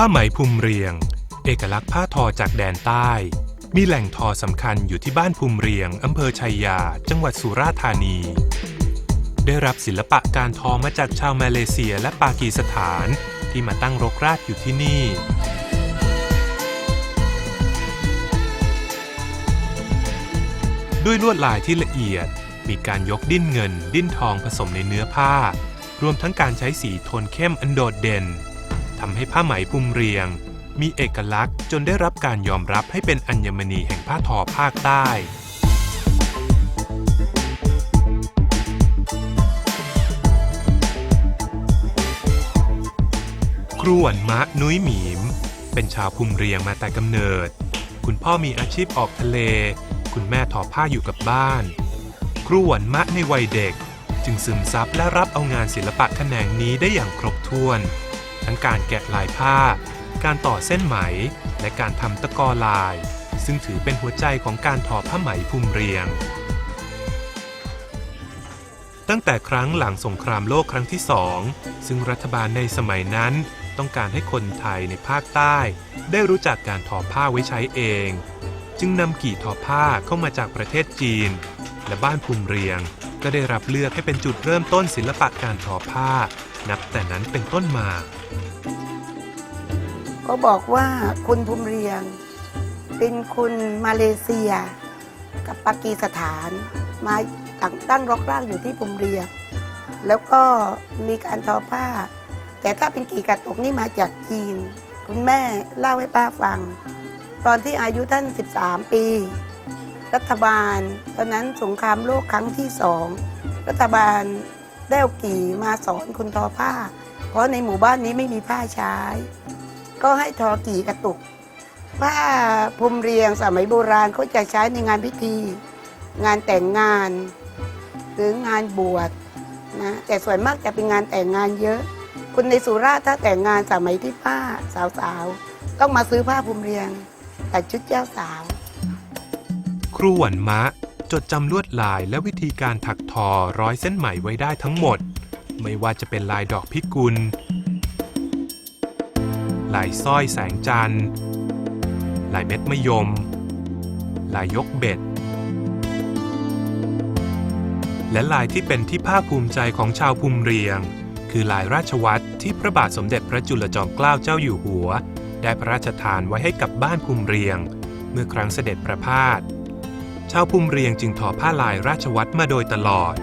ผ้าไหมภูมิเรียง เอกลักษณ์ผ้าทอจากแดนใต้ มีแหล่งทอสำคัญอยู่ที่บ้านภูมิเรียงอำเภอชัยยา จังหวัดสุราษฎร์ธานี ได้รับศิลปะการทอมาจากชาวมาเลเซียและปากีสถานที่มาตั้งรกรากอยู่ที่นี่ด้วยลวดลายที่ละเอียด มีการยกดิ้นเงิน ดิ้นทองผสมในเนื้อผ้า รวมทั้งการใช้สีโทนเข้มอันโดดเด่น ทำให้ผ้าไหมภูมิเรียง มีเอกลักษณ์จนได้รับการยอมรับให้เป็นอัญมณีแห่งผ้าทอภาคใต้ครูหวันมะนุ้ยหมีม เป็นชาวภูมิเรียงมาแต่กำเนิด คุณพ่อมีอาชีพออกทะเล คุณแม่ทอผ้าอยู่กับบ้าน ครูหวันมะในวัยเด็ก จึงซึมซับและรับเอางานศิลปะแขนงนี้ได้อย่างครบถ้วน ทั้งการแกะลายผ้า การต่อเส้นไหม และการทำตะกอลาย ซึ่งถือเป็นหัวใจของการทอผ้าไหมภูมิเรียง ตั้งแต่ครั้งหลังสงครามโลกครั้งที่สองซึ่งรัฐบาลในสมัยนั้นต้องการให้คนไทยในภาคใต้ ได้รู้จักการทอผ้าไว้ใช้เอง จึงนำกี่ทอผ้าเข้ามาจากประเทศจีน และบ้านภูมิเรียง ก็ได้รับเลือกให้เป็นจุดเริ่มต้นศิลปะการทอผ้า นับแต่นั้นเป็นต้นมา ก็บอกว่าคุณภูมิเรียง เป็นคนมาเลเซีย กับปากีสถาน มาตั้งตั้งรกรากอยู่ที่ภูมิเรียง แล้วก็มีการทอผ้า แต่ถ้าเป็นกี่กระตกนี่มาจากจีน คุณแม่เล่าให้ป้าฟัง ตอนที่อายุท่าน 13 ปี รัฐบาล ตอนนั้นสงครามโลกครั้งที่สองรัฐบาลได้เอากี่มาสอนคนทอผ้า เพราะในหมู่บ้านนี้ไม่มีผ้าใช้ ก็ให้ทอกี่กระตุก ผ้าพรมเรียงสมัยโบราณเขาจะใช้ในงานพิธี งานแต่งงาน หรืองานบวชนะแต่ส่วนมากจะเป็นงานแต่งงานเยอะ คนในสุราษฎร์ถ้าแต่งงานสมัยที่ป้าสาวๆต้องมาซื้อผ้าพรมเรียงแต่ชุดเจ้าสาว ครูหวันมะ จดจำลวดลายและวิธีการถักทอร้อยเส้นไหมไว้ได้ทั้งหมด ไม่ว่าจะเป็นลายดอกพิกุล ลายสร้อยแสงจันทร์ ลายเม็ดมะยม ลายยกเบ็ด และลายที่เป็นที่ภาคภูมิใจของชาวภูมิเรียง คือลายราชวัตรที่พระบาทสมเด็จพระจุลจอมเกล้าเจ้าอยู่หัว ได้พระราชทานไว้ให้กับบ้านภูมิเรียงเมื่อครั้งเสด็จประพาส ชาวภูมิเรียงจึงทอผ้าลายราชวัตรมาโดยตลอด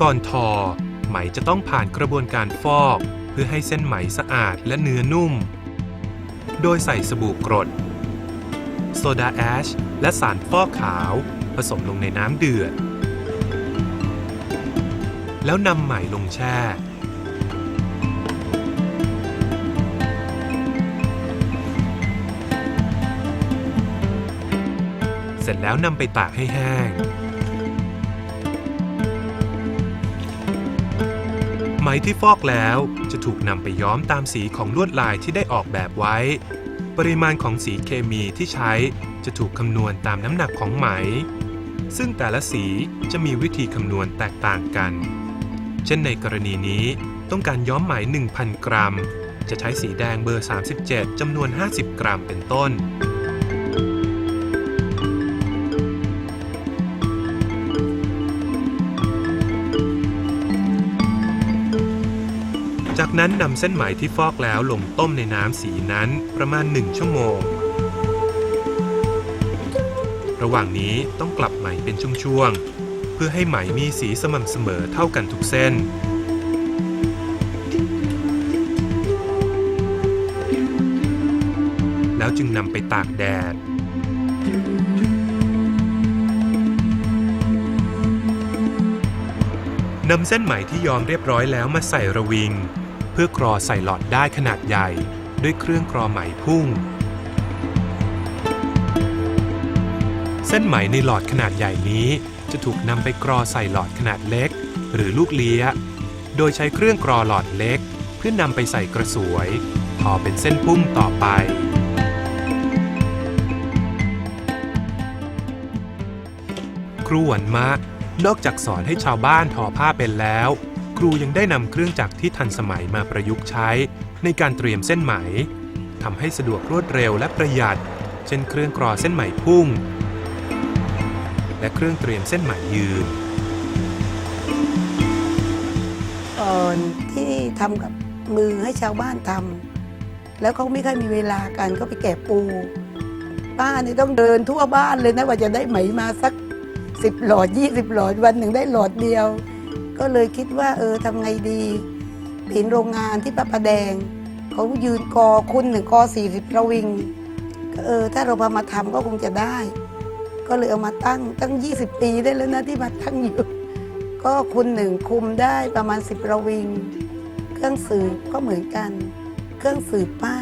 ก่อนทอ ไหมจะต้องผ่านกระบวนการฟอก เพื่อให้เส้นไหมสะอาดและเนื้อนุ่ม โดยใส่สบู่กรด โซดาแอช และสารฟอกขาว ผสมลงในน้ำเดือด แล้วนำไหมลงแช่ เสร็จแล้วนำไปตากให้แห้ง ไหมที่ฟอกแล้วจะถูกนำไปย้อมตามสีของลวดลายที่ได้ออกแบบไว้ ปริมาณของสีเคมีที่ใช้จะถูกคำนวณตามน้ำหนักของไหม ซึ่งแต่ละสีจะมีวิธีคำนวณแตกต่างกัน เช่นในกรณีนี้ต้องการย้อมไหม 1,000 กรัม จะใช้สีแดงเบอร์ 37จำนวน 50 กรัมเป็นต้น จากนั้นนำเส้นไหมที่ฟอกแล้วลงต้มในน้ำสีนั้นประมาณ 1 ชั่วโมง ระหว่างนี้ต้องกลับไหมเป็นช่วงๆ เพื่อให้ไหมมีสีสม่ำเสมอเท่ากันทุกเส้นแล้วจึงนำไปตากแดด นำเส้นไหมที่ย้อมเรียบร้อยแล้วมาใส่ระวิง เพื่อกรอใส่หลอดได้ขนาดใหญ่ ด้วยเครื่องกรอไหมพุ่ง เส้นไหมในหลอดขนาดใหญ่นี้ จะถูกนำไปกรอใส่หลอดขนาดเล็ก หรือลูกเลี้ย โดยใช้เครื่องกรอหลอดเล็ก เพื่อนำไปใส่กระสวยทอเป็นเส้นพุ่งต่อไปครูหวันมะนอกจากสอนให้ชาวบ้านทอผ้าเป็นแล้ว รูยังได้นำเครื่องจักรที่ทันสมัยมาประยุกต์ใช้ ในการเตรียมเส้นไหมทำให้สะดวกรวดเร็วและประหยัด เช่นเครื่องกรอเส้นไหมพุ่ง และเครื่องเตรียมเส้นไหมยืนก่อนที่ทำกับมือให้ชาวบ้านทำแล้วเขาไม่ค่อยมีเวลากันก็ไปแกะปูป้านี่ต้องเดินทั่วบ้านเลยนะว่าจะได้ไหมมาสักสิบหลอดยี่สิบหลอดวันหนึ่งได้หลอดเดียว ก็เลยคิดว่าเออทำไงดีเห็นโรงงานที่พระประแดง เขายืนกอคุณหนึ่งกอสี่สิบระวิงเออถ้าเราพามาทำก็คงจะได้ ก็เลยเอามาตั้งตั้ง 20 ปีได้แล้วนะที่มาตั้งอยู่ ก็คุณหนึ่งคุมได้ประมาณ 10 ระวิง เครื่องสืบก็เหมือนกัน เครื่องสืบผ้า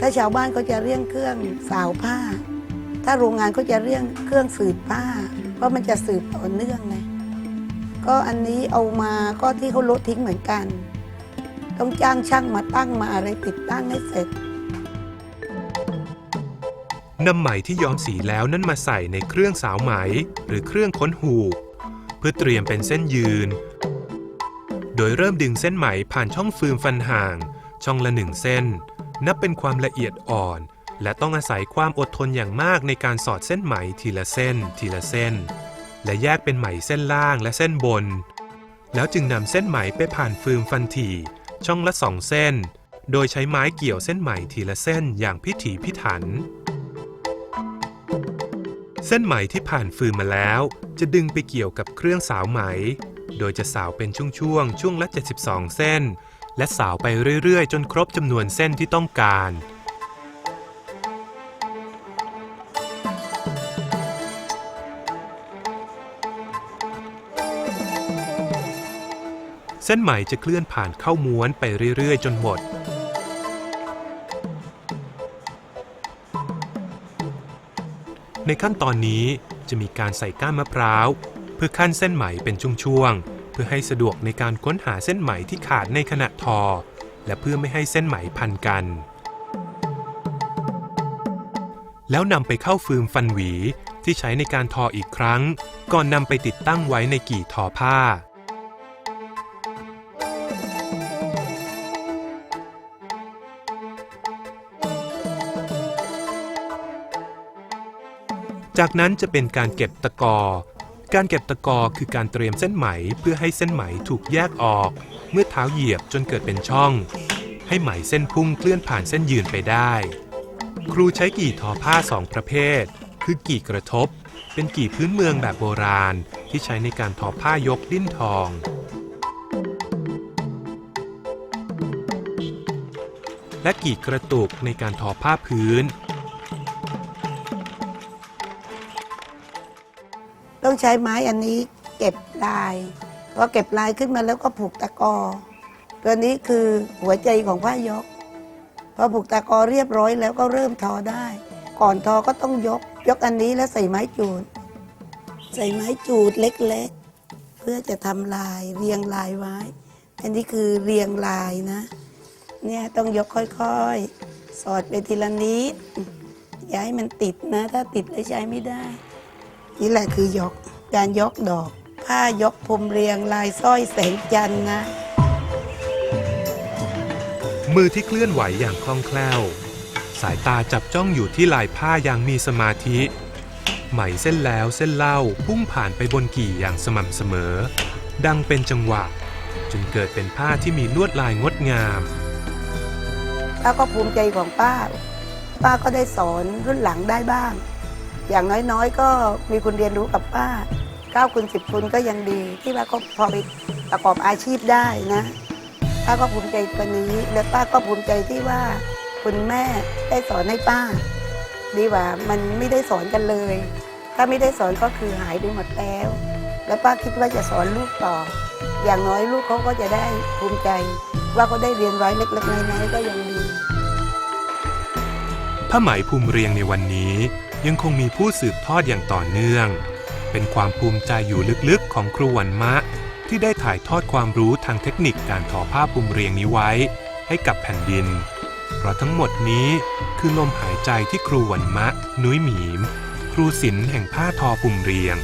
ถ้าชาวบ้านก็จะเรียกเครื่องสาวผ้า ถ้าโรงงานก็จะเรียกเครื่องสืบผ้า เพราะมันจะสืบต่อเนื่องไง ก็อันนี้เอามาก็ที่เขาลดทิ้งเหมือนกัน ต้องจ้างช่างมาตั้งมาอะไรติดตั้งให้เสร็จนำไหมที่ย้อมสีแล้วนั้นมาใส่ในเครื่องสาวไหม หรือเครื่องค้นหูก เพื่อเตรียมเป็นเส้นยืน โดยเริ่มดึงเส้นไหมผ่านช่องฟืมฟันห่าง ช่องละหนึ่งเส้น นับเป็นความละเอียดอ่อน และต้องอาศัยความอดทนอย่างมากในการสอดเส้นไหมทีละเส้น ทีละเส้น และแยกเป็นไหมเส้นล่างและเส้นบน แล้วจึงนำเส้นไหมไปผ่านฟืมฟันถี่ ช่องละสองเส้น โดยใช้ไม้เกี่ยวเส้นไหมทีละเส้นอย่างพิถีพิถัน เส้นไหมที่ผ่านฟืนมาแล้ว จะดึงไปเกี่ยวกับเครื่องสาวไหม โดยจะสาวเป็นช่วงๆช่วงละ 72 เส้น และสาวไปเรื่อยๆ จนครบจำนวนเส้นที่ต้องการ เส้นไหมจะเคลื่อนผ่านเข้าม้วนไปเรื่อย ๆ จนหมด ในขั้นตอนนี้จะมีการใส่ก้านมะพร้าว เพื่อขั้นเส้นไหมเป็นช่วงๆ เพื่อให้สะดวกในการค้นหาเส้นไหมที่ขาดในขณะทอ และเพื่อไม่ให้เส้นไหมพันกัน แล้วนำไปเข้าฟืมฟันหวีที่ใช้ในการทออีกครั้ง ก่อนนำไปติดตั้งไว้ในกี่ทอผ้า จากนั้นจะเป็นการเก็บตะกอ การเก็บตะกอคือการเตรียมเส้นไหมเพื่อให้เส้นไหมถูกแยกออก เมื่อเท้าเหยียบจนเกิดเป็นช่อง ให้ไหมเส้นพุ่งเคลื่อนผ่านเส้นยืนไปได้ ครูใช้กี่ทอผ้าสองประเภท คือกี่กระทบ เป็นกี่พื้นเมืองแบบโบราณที่ใช้ในการทอผ้ายกดิ้นทองและกี่กระตุกในการทอผ้าพื้น ใช้ไม้อันนี้เก็บลายพอเก็บลายขึ้นมาแล้วก็ผูกตะกอ ตัวนี้คือหัวใจของผ้ายก พอผูกตะกอเรียบร้อยแล้วก็เริ่มทอได้ ก่อนทอก็ต้องยก ยกอันนี้แล้วใส่ไม้จูด ใส่ไม้จูดเล็กๆ เพื่อจะทำลายเรียงลายไว้ อันนี้คือเรียงลายนะ เนี่ยต้องยกค่อยๆ สอดไปทีละนิดอย่าให้มันติดนะ ถ้าติดแล้วใช้ไม่ได้ นี่แหละคือยกการยกดอก ผ้ายกพรมเรียงลายสร้อยแสงจันทร์นะ มือที่เคลื่อนไหวอย่างคล่องแคล่ว สายตาจับจ้องอยู่ที่ลายผ้าอย่างมีสมาธิ ไหมเส้นแล้วเส้นเล่าพุ่งผ่านไปบนกี่อย่างสม่ำเสมอ ดังเป็นจังหวะ จนเกิดเป็นผ้าที่มีลวดลายงดงามป้าก็ภูมิใจของป้า ป้าก็ได้สอนรุ่นหลังได้บ้าง อย่างน้อยๆ ก็มีคนเรียนรู้กับป้า9คุณ10คุณก็ยังดีที่ว่าก็พอไปประกอบอาชีพได้นะ ป้าก็ภูมิใจตัวนี้ และป้าก็ภูมิใจที่ว่าคุณแม่ได้สอนให้ป้า ดีกว่ามันไม่ได้สอนกันเลย ถ้าไม่ได้สอนก็คือหายไปหมดแล้ว และป้าคิดว่าจะสอนลูกต่อ อย่างน้อยลูกเขาก็จะได้ภูมิใจ ว่าเขาได้เรียนไว้เล็กๆน้อยๆก็ยังดีผ้าไหมภูมิเรียงในวันนี้ ยังคงมีผู้สืบทอดอย่างต่อเนื่อง เป็นความภูมิใจอยู่ลึกๆของครูวันมะ ที่ได้ถ่ายทอดความรู้ทางเทคนิคการทอผ้าภูมิเรียงนี้ไว้ ให้กับแผ่นดิน เพราะทั้งหมดนี้คือลมหายใจที่ครูวันมะ นุ้ยหมีม ครูศิลป์แห่งผ้าทอภูมิเรียง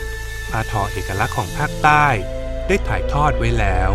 ผ้าทอเอกลักษณ์ของภาคใต้ ได้ถ่ายทอดไว้แล้ว